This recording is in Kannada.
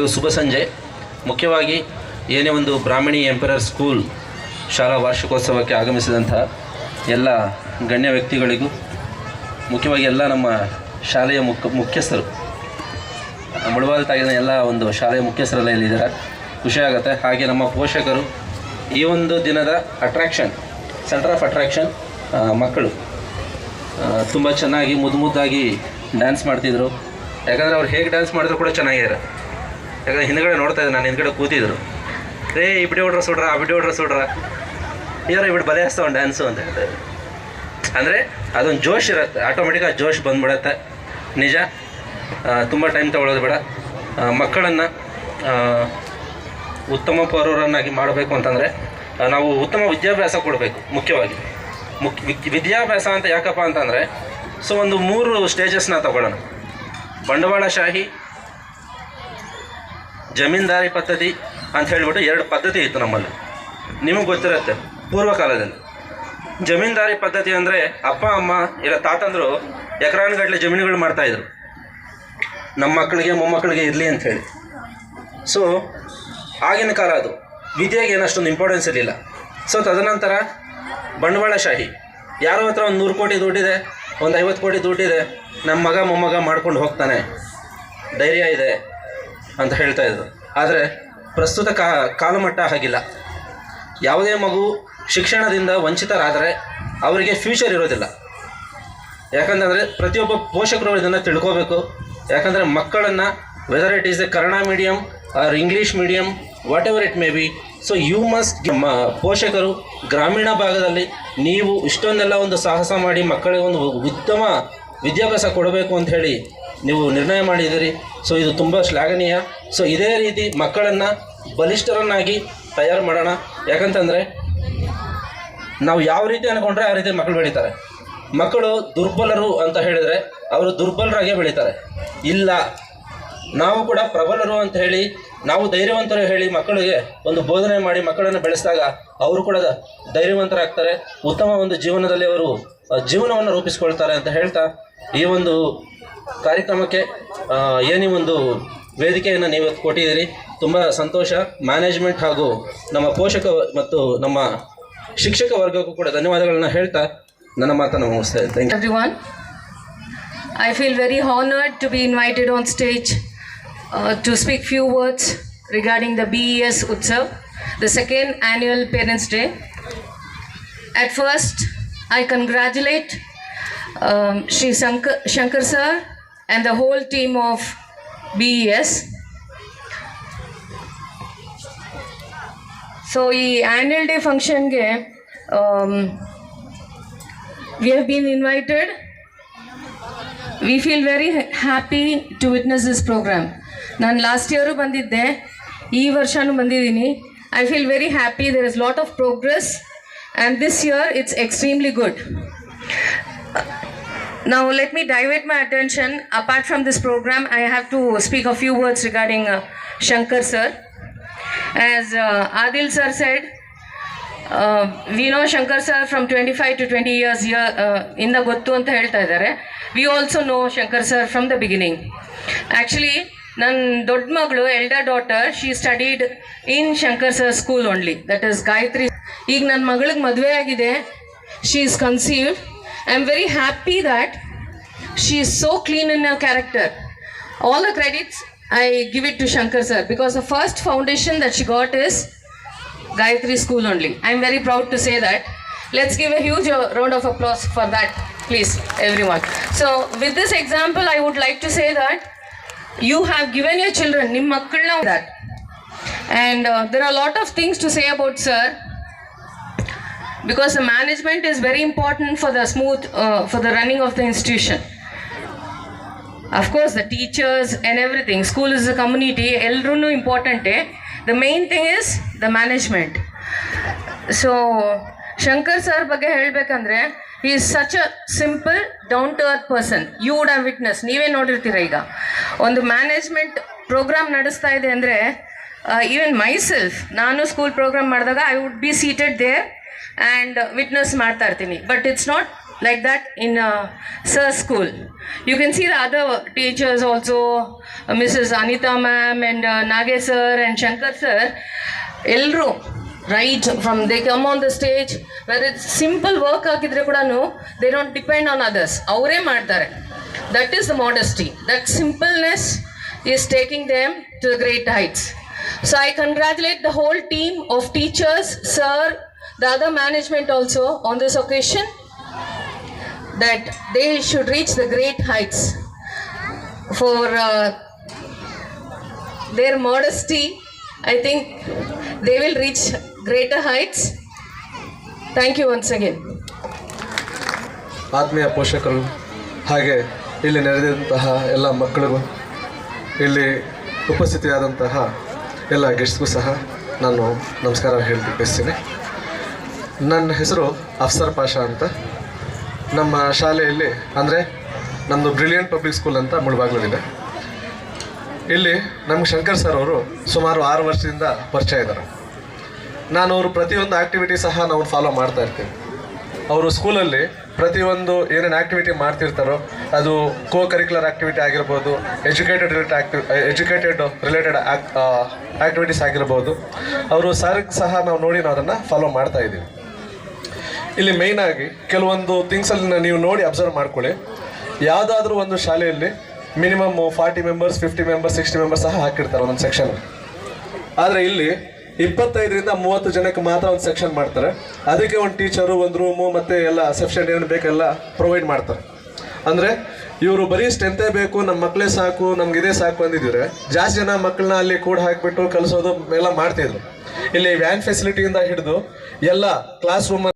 ಎಲ್ಲರಿಗೂ ಶುಭ ಸಂಜೆ. ಮುಖ್ಯವಾಗಿ ಏನೇ ಒಂದು ಬ್ರಾಹ್ಮಣಿ ಎಂಪರರ್ ಸ್ಕೂಲ್ ಶಾಲಾ ವಾರ್ಷಿಕೋತ್ಸವಕ್ಕೆ ಆಗಮಿಸಿದಂತಹ ಎಲ್ಲ ಗಣ್ಯ ವ್ಯಕ್ತಿಗಳಿಗೂ, ಮುಖ್ಯವಾಗಿ ಎಲ್ಲ ನಮ್ಮ ಶಾಲೆಯ ಮುಖ್ಯ ಮುಖ್ಯಸ್ಥರು ಮುಳಬಾಲ್ ತಾಗಿನ ಎಲ್ಲ ಒಂದು ಶಾಲೆಯ ಮುಖ್ಯಸ್ಥರೆಲ್ಲ ಇಲ್ಲಿದ್ದಾರೆ. ಖುಷಿ ಆಗುತ್ತೆ. ಹಾಗೆ ನಮ್ಮ ಪೋಷಕರು ಈ ಒಂದು ದಿನದ ಅಟ್ರಾಕ್ಷನ್ ಸೆಂಟರ್ ಆಫ್ ಅಟ್ರಾಕ್ಷನ್ ಮಕ್ಕಳು ತುಂಬ ಚೆನ್ನಾಗಿ ಮುದ್ದು ಮುದ್ದಾಗಿ ಡ್ಯಾನ್ಸ್ ಮಾಡ್ತಿದ್ರು. ಯಾಕಂದರೆ ಅವ್ರು ಹೇಗೆ ಡ್ಯಾನ್ಸ್ ಮಾಡಿದ್ರು ಕೂಡ ಚೆನ್ನಾಗಿದ್ದಾರೆ. ಯಾಕಂದರೆ ಹಿಂದ್ಗಡೆ ನೋಡ್ತಾ ಇದ್ದೆ, ನಾನು ಹಿಂದ್ಗಡೆ ಕೂತಿದ್ರು. ರೇ ಈ ಬಿಡಿ ಹೊಡ್ರ ಸುಡ್ರ, ಆ ಬಿಡಿ ಹೊಡ್ರ ಸುಡ್ರ. ಇವ್ರ ಇಬಿಟ್ಟು ಬಲೆ ಹಸ್ತಾವ ಡ್ಯಾನ್ಸು ಅಂತ ಹೇಳ್ತಾರೆ ಅಂದರೆ ಅದೊಂದು ಜೋಶ್ ಇರುತ್ತೆ ಆಟೋಮೆಟಿಕ್ ಆ ಜೋಶ್ ಬಂದ್ಬಿಡತ್ತೆ. ನಿಜ ತುಂಬ ಟೈಮ್ ತಗೊಳ್ಳೋದು ಬೇಡ. ಮಕ್ಕಳನ್ನು ಉತ್ತಮ ಪೌರರನ್ನಾಗಿ ಮಾಡಬೇಕು ಅಂತಂದರೆ ನಾವು ಉತ್ತಮ ವಿದ್ಯಾಭ್ಯಾಸ ಕೊಡಬೇಕು, ಮುಖ್ಯವಾಗಿ. ಮುಖ್ಯ ವಿದ್ಯಾಭ್ಯಾಸ ಅಂತ ಯಾಕಪ್ಪ ಅಂತಂದರೆ, ಸೊ ಒಂದು ಮೂರು ಸ್ಟೇಜಸ್ನ ತಗೊಳ್ಳೋಣ. ಬಂಡವಾಳಶಾಹಿ ಜಮೀನ್ದಾರಿ ಪದ್ಧತಿ ಅಂತ ಹೇಳಿಬಿಟ್ಟು ಎರಡು ಪದ್ಧತಿ ಇತ್ತು ನಮ್ಮಲ್ಲಿ. ನಿಮಗೆ ಗೊತ್ತಿರುತ್ತೆ ಪೂರ್ವ ಕಾಲದಲ್ಲಿ ಜಮೀನ್ದಾರಿ ಪದ್ಧತಿ ಅಂದರೆ ಅಪ್ಪ, ಅಮ್ಮ ಇಲ್ಲ ತಾತಂದರು ಎಕರಾನ್ಗಟ್ಟಲೆ ಜಮೀನುಗಳು ಮಾಡ್ತಾಯಿದ್ರು ನಮ್ಮ ಮಕ್ಕಳಿಗೆ, ಮೊಮ್ಮಕ್ಕಳಿಗೆ ಇರಲಿ ಅಂಥೇಳಿ ಸೊ ಆಗಿನ ಕಾಲ ಅದು. ವಿದ್ಯೆಗೆ ಏನಷ್ಟೊಂದು ಇಂಪಾರ್ಟೆನ್ಸ್ ಇರಲಿಲ್ಲ. ಸೊ ತದನಂತರ ಬಂಡವಾಳಶಾಹಿ. ಯಾರೋ ಹತ್ರ ಒಂದು ನೂರು ಕೋಟಿ ದುಡ್ಡಿದೆ, ಒಂದು ಐವತ್ತು ಕೋಟಿ ದುಡ್ಡಿದೆ ನಮ್ಮ ಮಗ, ಮೊಮ್ಮಗ ಮಾಡ್ಕೊಂಡು ಹೋಗ್ತಾನೆ. ಧೈರ್ಯ ಇದೆ. ಅಂತ ಹೇಳ್ತಾ ಇದ್ದರು ಆದರೆ ಪ್ರಸ್ತುತ ಕಾ, ಕಾಲಮಟ್ಟ ಹಾಗಿಲ್ಲ. ಯಾವುದೇ ಮಗು ಶಿಕ್ಷಣದಿಂದ ವಂಚಿತರಾದರೆ ಅವರಿಗೆ ಫ್ಯೂಚರ್ ಇರೋದಿಲ್ಲ. ಯಾಕಂತಂದರೆ ಪ್ರತಿಯೊಬ್ಬ ಪೋಷಕರು ಇದನ್ನು ತಿಳ್ಕೋಬೇಕು. ಯಾಕಂದರೆ ಮಕ್ಕಳನ್ನು whether it is a Kannada medium or English medium whatever it may be so you must ಪೋಷಕರು ಗ್ರಾಮೀಣ ಭಾಗದಲ್ಲಿ ನೀವು ಇಷ್ಟೊಂದೆಲ್ಲ ಒಂದು ಸಾಹಸ ಮಾಡಿ ಮಕ್ಕಳಿಗೆ ಒಂದು ಉತ್ತಮ ವಿದ್ಯಾಭ್ಯಾಸ ಕೊಡಬೇಕು ಅಂತ ಹೇಳಿ ನೀವು ನಿರ್ಣಯ ಮಾಡಿದ್ದೀರಿ. ಸೊ ಇದು ತುಂಬ ಶ್ಲಾಘನೀಯ. ಸೊ ಇದೇ ರೀತಿ ಮಕ್ಕಳನ್ನು ಬಲಿಷ್ಠರನ್ನಾಗಿ ತಯಾರು ಮಾಡೋಣ. ಯಾಕಂತಂದರೆ ನಾವು ಯಾವ ರೀತಿ ಅನ್ಕೊಂಡ್ರೆ ಆ ರೀತಿ ಮಕ್ಕಳು ಬೆಳೀತಾರೆ. ಮಕ್ಕಳು ದುರ್ಬಲರು ಅಂತ ಹೇಳಿದರೆ ಅವರು ದುರ್ಬಲರಾಗೇ ಬೆಳೀತಾರೆ. ಇಲ್ಲ, ನಾವು ಕೂಡ ಪ್ರಬಲರು ಅಂತ ಹೇಳಿ, ನಾವು ಧೈರ್ಯವಂತರು ಹೇಳಿ ಮಕ್ಕಳಿಗೆ ಒಂದು ಬೋಧನೆ ಮಾಡಿ ಮಕ್ಕಳನ್ನು ಬೆಳೆಸಿದಾಗ ಅವರು ಕೂಡ ಧೈರ್ಯವಂತರಾಗ್ತಾರೆ. ಉತ್ತಮ ಒಂದು ಜೀವನದಲ್ಲಿ ಅವರು, ಜೀವನವನ್ನು ರೂಪಿಸ್ಕೊಳ್ತಾರೆ ಅಂತ ಹೇಳ್ತಾ ಈ ಒಂದು ಕಾರ್ಯಕ್ರಮಕ್ಕೆ ಏನೇ ಒಂದು ವೇದಿಕೆಯನ್ನು ನೀವು ಕೊಟ್ಟಿದ್ದೀರಿ, ತುಂಬ ಸಂತೋಷ. ಮ್ಯಾನೇಜ್ಮೆಂಟ್ ಹಾಗೂ ನಮ್ಮ ಪೋಷಕ ಮತ್ತು ನಮ್ಮ ಶಿಕ್ಷಕ ವರ್ಗಕ್ಕೂ ಕೂಡ ಧನ್ಯವಾದಗಳನ್ನು ಹೇಳ್ತಾ ನನ್ನ ಮಾತನ್ನು ಮುಗಿಸ್ತಾ thank you everyone I feel very honoured to be invited on stage to speak few words regarding the B S Utsav the second annual parents day at first I congratulate Shri Shankar Shankar sir and the whole team of BES. So ಈ ಆ್ಯನ್ಯಲ್ ಡೇ ಫಂಕ್ಷನ್ಗೆ we have been invited we feel very happy to witness this program ನಾನು ಲಾಸ್ಟ್ ಇಯರು ಬಂದಿದ್ದೆ. ಈ ವರ್ಷನೂ ಬಂದಿದ್ದೀನಿ. I feel very happy there is lot of progress and this year it's extremely good Now, let me divert my attention. Apart from this program, I have to speak a few words regarding uh, Shankar sir. As uh, Adil sir said, uh, we know Shankar sir from 25 to 20 years here, uh, in the ಅಂತ ಹೇಳ್ತಾ we also know Shankar sir from the beginning actually ನನ್ನ ದೊಡ್ಡ elder daughter, she studied in Shankar Shankar school only. That is Gayatri. Gayatri ಈಗ ಆಗಿದೆ she is conceived I'm very happy that she is so clean in her character. All the credits I give it to Shankar sir because the first foundation that she got is Gayatri School only. I'm very proud to say that. Let's give a huge uh, round of applause for that, please, everyone. So, with this example, I would like to say that you have given your children, nimmakkalna that. And uh, there are a lot of things to say about sir. Because the management is very important for the smooth uh, for the running of the institution of course the teachers and everything school is a community ಎಲ್ಲರೂ ಇಂಪಾರ್ಟೆಂಟೇ the main thing is the management so shankar sir bage helbekandre he is such a simple down to earth person you would have witness ನೀವೇ ನೋಡಿರ್ತೀರ iga ಮ್ಯಾನೇಜ್ಮೆಂಟ್ ಪ್ರೋಗ್ರಾಮ್ ನಡೆಸ್ತಾ ಇದೆ ಅಂದರೆ ಈವನ್ ಮೈ ಸೆಲ್ಫ್ ನಾನು ಸ್ಕೂಲ್ ಪ್ರೋಗ್ರಾಮ್ ಮಾಡಿದಾಗ I would be seated there and witness ಮಾಡ್ತಾ ಇರ್ತೀನಿ but it's not like that in uh, Sir School. You can see the other teachers also, uh, Mrs. Anita ma'am and uh, Nage sir and Shankar sir. ಎಲ್ಲರೂ right from they come on the stage where it's simple work ಆಗಿದ್ರೆ ಕೂಡ they don't depend on others ಅವರೇ ಮಾಡ್ತಾರೆ that is the modesty that ಸಿಂಪಲ್ನೆಸ್ is taking them to the great heights so I congratulate the whole team of teachers sir the other management also on this occasion that they should reach the great heights for uh, their modesty. I think they will reach greater heights. Thank you once again. ಆತ್ಮೀಯ ಪೋಷಕರು ಹಾಗೆ ಇಲ್ಲಿ ನೆರೆದಂತಹ ಎಲ್ಲ ಮಕ್ಕಳಿಗೂ ಇಲ್ಲಿ ಉಪಸ್ಥಿತಿಯಾದಂತಹ ಎಲ್ಲ ಗೆಸ್ಟ್ಗೂ ಸಹ ನಾನು ನಮಸ್ಕಾರ ಹೇಳಿ ಬಯಸ್ತೀನಿ ನನ್ನ ಹೆಸರು ಅಫ್ಸರ್ ಪಾಷಾ ಅಂತ. ನಮ್ಮ ಶಾಲೆಯಲ್ಲಿ, ಅಂದರೆ ನಮ್ಮದು ಬ್ರಿಲಿಯಂಟ್ ಪಬ್ಲಿಕ್ ಸ್ಕೂಲ್ ಅಂತ ಮುಳುಬಾಗ್ಲಿದೆ ಇಲ್ಲಿ ನಮ್ಗೆ ಶಂಕರ್ ಸರ್ ಅವರು ಸುಮಾರು ಆರು ವರ್ಷದಿಂದ ಪರಿಚಯ ಇದ್ದಾರೆ. ನಾನು ಅವರು ಪ್ರತಿಯೊಂದು ಆ್ಯಕ್ಟಿವಿಟಿ ಸಹ ನಾವು ಫಾಲೋ ಮಾಡ್ತಾ ಇರ್ತೀವಿ. ಅವರು ಸ್ಕೂಲಲ್ಲಿ ಪ್ರತಿಯೊಂದು ಏನೇನು ಆ್ಯಕ್ಟಿವಿಟಿ ಮಾಡ್ತಿರ್ತಾರೋ, ಅದು ಕೋ ಕರಿಕ್ಯುಲರ್ ಆ್ಯಕ್ಟಿವಿಟಿ ಆಗಿರ್ಬೋದು educated related active educated related activities ಆಗಿರ್ಬೋದು, ಅವರು ಸರ್ಗೆ ಸಹ ನಾವು ನೋಡಿ ನಾವು ಅದನ್ನು ಫಾಲೋ ಮಾಡ್ತಾ ಇದ್ದೀವಿ. ಇಲ್ಲಿ ಮೇಯ್ನ್ ಆಗಿ ಕೆಲವೊಂದು ಥಿಂಗ್ಸಲ್ಲಿ ನೀವು ನೋಡಿ ಅಬ್ಸರ್ವ್ ಮಾಡ್ಕೊಳ್ಳಿ. ಯಾವುದಾದ್ರೂ ಒಂದು ಶಾಲೆಯಲ್ಲಿ minimum forty members fifty members sixty members ಸಹ ಹಾಕಿರ್ತಾರೆ ಒಂದೊಂದು ಸೆಕ್ಷನ್ ಆದರೆ ಇಲ್ಲಿ ಇಪ್ಪತ್ತೈದರಿಂದ ಮೂವತ್ತು ಜನಕ್ಕೆ ಮಾತ್ರ ಒಂದು ಸೆಕ್ಷನ್ ಮಾಡ್ತಾರೆ. ಅದಕ್ಕೆ ಒಂದು ಟೀಚರು ಒಂದು ರೂಮು ಮತ್ತು ಎಲ್ಲ ಸೆಕ್ಷನ್ ಏನು ಬೇಕೆಲ್ಲ ಪ್ರೊವೈಡ್ ಮಾಡ್ತಾರೆ. ಅಂದರೆ ಇವರು ಬರೀ ಸ್ಟ್ರೆಂತೇ ಬೇಕು ನಮ್ಮ ಮಕ್ಕಳೇ ಸಾಕು, ನಮ್ಗೆ ಇದೇ ಸಾಕು ಅಂದಿದ್ರೆ ಜಾಸ್ತಿ ಜನ ಮಕ್ಕಳನ್ನ ಅಲ್ಲಿ ಕೂಡ ಹಾಕಿಬಿಟ್ಟು ಕಲಿಸೋದು ಎಲ್ಲ ಮಾಡ್ತಿದ್ರು. ಇಲ್ಲಿ ವ್ಯಾನ್ ಫೆಸಿಲಿಟಿಯಿಂದ ಹಿಡಿದು ಎಲ್ಲ ಕ್ಲಾಸ್ ರೂಮ್